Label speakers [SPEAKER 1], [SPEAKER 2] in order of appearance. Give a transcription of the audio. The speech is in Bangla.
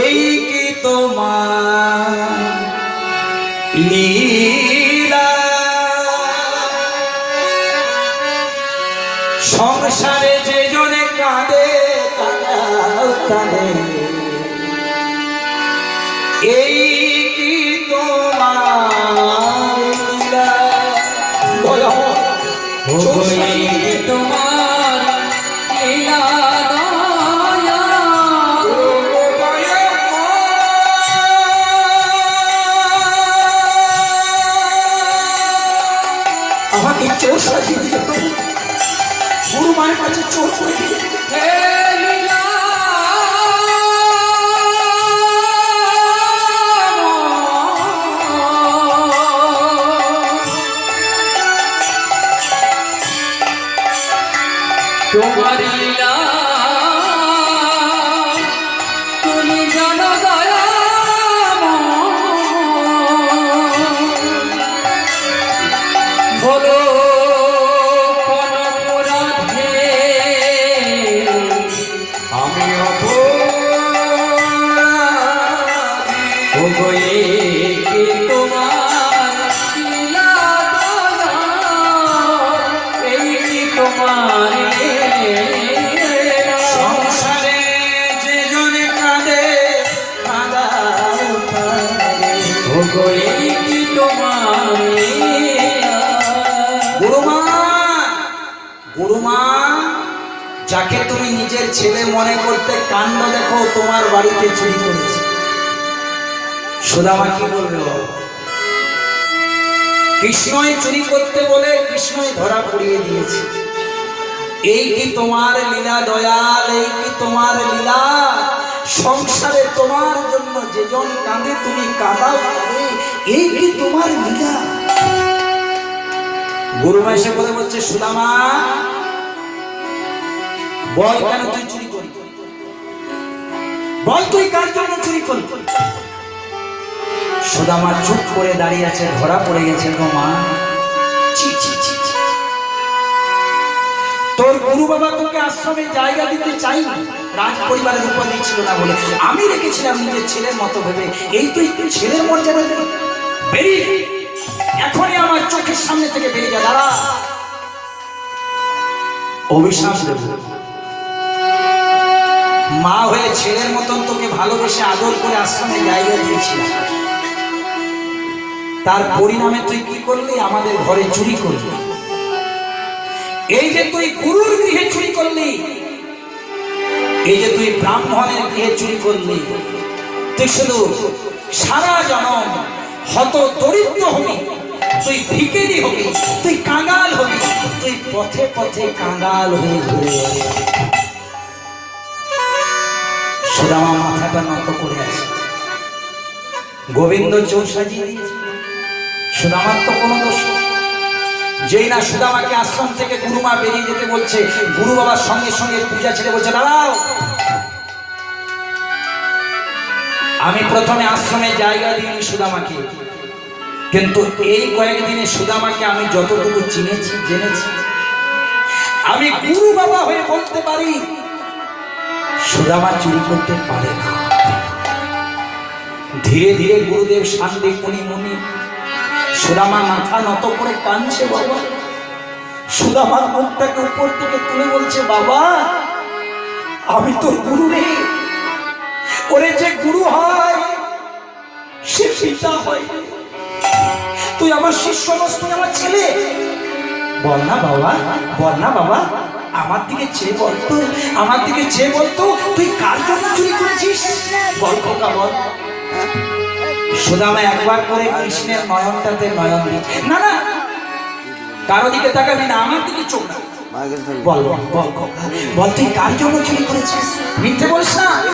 [SPEAKER 1] এই কি তোমার লীলা? সংসারে যে জনে কাঁদে তারাও আমাকে চোর সাজিয়ে দিল গুরু মায়ের কাছে চোর করে দিল।
[SPEAKER 2] তোমার লীলা
[SPEAKER 1] গুরুমা যাকে তুমি নিজের ছেলে মনে করতে কাণ্ড দেখো, তোমার বাড়িতে চুরি করেছে। সুদামা কি বলবে বলো? কৃষ্ণই চুরি করতে বলে কৃষ্ণই ধরা পড়িয়ে দিয়েছে। এই কি তোমার লীলা দয়াল, এই কি তোমার লীলা? সংসারে তোমার জন্য যেজন কাঁদে, তুমি কাঁদাও কাঁদে, এই কি তোমার লীলা? গুরুমা এসে বলে বলছে, সুদামা বল কেন তুই চুরি করলি? বল তুই কার জন্য চুরি করলি? সুদামা চুপ করে দাঁড়িয়ে আছে ধরা পড়ে গেছে গো মা। তোর গুরু বাবা তোকে আশ্রমে জায়গা দিতে চাইনি রাজ পরিবারের উপাধি ছিল না বলে। আমি রেখেছিলাম নিজের ছেলের মতো ভেবে। এই তুই ছেলের মর্যাদা বেরিয়ে এখনই আমার চোখের সামনে থেকে বেরিয়ে যা, দাঁড়া। অভিশাপ দেব। মা হয়ে ছেলের মতন তোকে ভালোবেসে আদর করে আশ্রমে জায়গা দিয়েছিলাম। তার পরিণামে তুই কি করলি? আমাদের ঘরে চুরি করলি। এই যে তুই গুরুর গৃহে চুরি করলি, এই যে তুই ব্রাহ্মণের গৃহে চুরি করলি, তুই শুধু সারা জনম হত দরিদ্র হবি, তুই ভিকেরি হবি, তুই কাঙ্গাল হবি, তুই পথে পথে কাঙ্গাল হয়ে ঘুরে বেড়াবি। নত করে আছে গোবিন্দ চোর সুদামার তো কোনো দোষ। যেই না সুদামাকে আশ্রম থেকে গুরুমা বেরিয়ে যেতে বলছে, গুরু বাবার সঙ্গে সঙ্গে পূজা ছেড়ে বলছে, দাঁড়াও আমি প্রথমে আশ্রমে জায়গা দিইনি সুদামাকে, কিন্তু এই কয়েকদিনে সুদামাকে আমি যতটুকু চিনেছি, জেনেছি আমি গুরু বাবা হয়ে বলতে পারি, সুদামা চুরি করতে পারে না ধীরে ধীরে গুরুদেব শান্তি মুনি মুনি, সুদামা মাথা নত করে কাঁদছে বাবা। সুদামার মুখটাকে উপর থেকে তুলে বলছে, বাবা, আমি তো গুরু রে। ওরে যে গুরু হয়, সে পিতা হয় তুই আমার শিষ্য নস, তুই আমার ছেলে। বল না বাবা, বল না বাবা, আমার দিকে চেয়ে বলতো আমার দিকে চেয়ে বলতো তুই কার জন্য চুরি করেছিস? বল খোকা, বল। সুদামা একবার করে কৃষ্ণের নয়নটাতে নয়ন দিচ্ছে না না। কারও দিকে তাকাবি না আমার দিকে চোখ রাখ। বল বল বল তুই কার জন্য চুরি করেছিস? মিথ্যে বলিস না।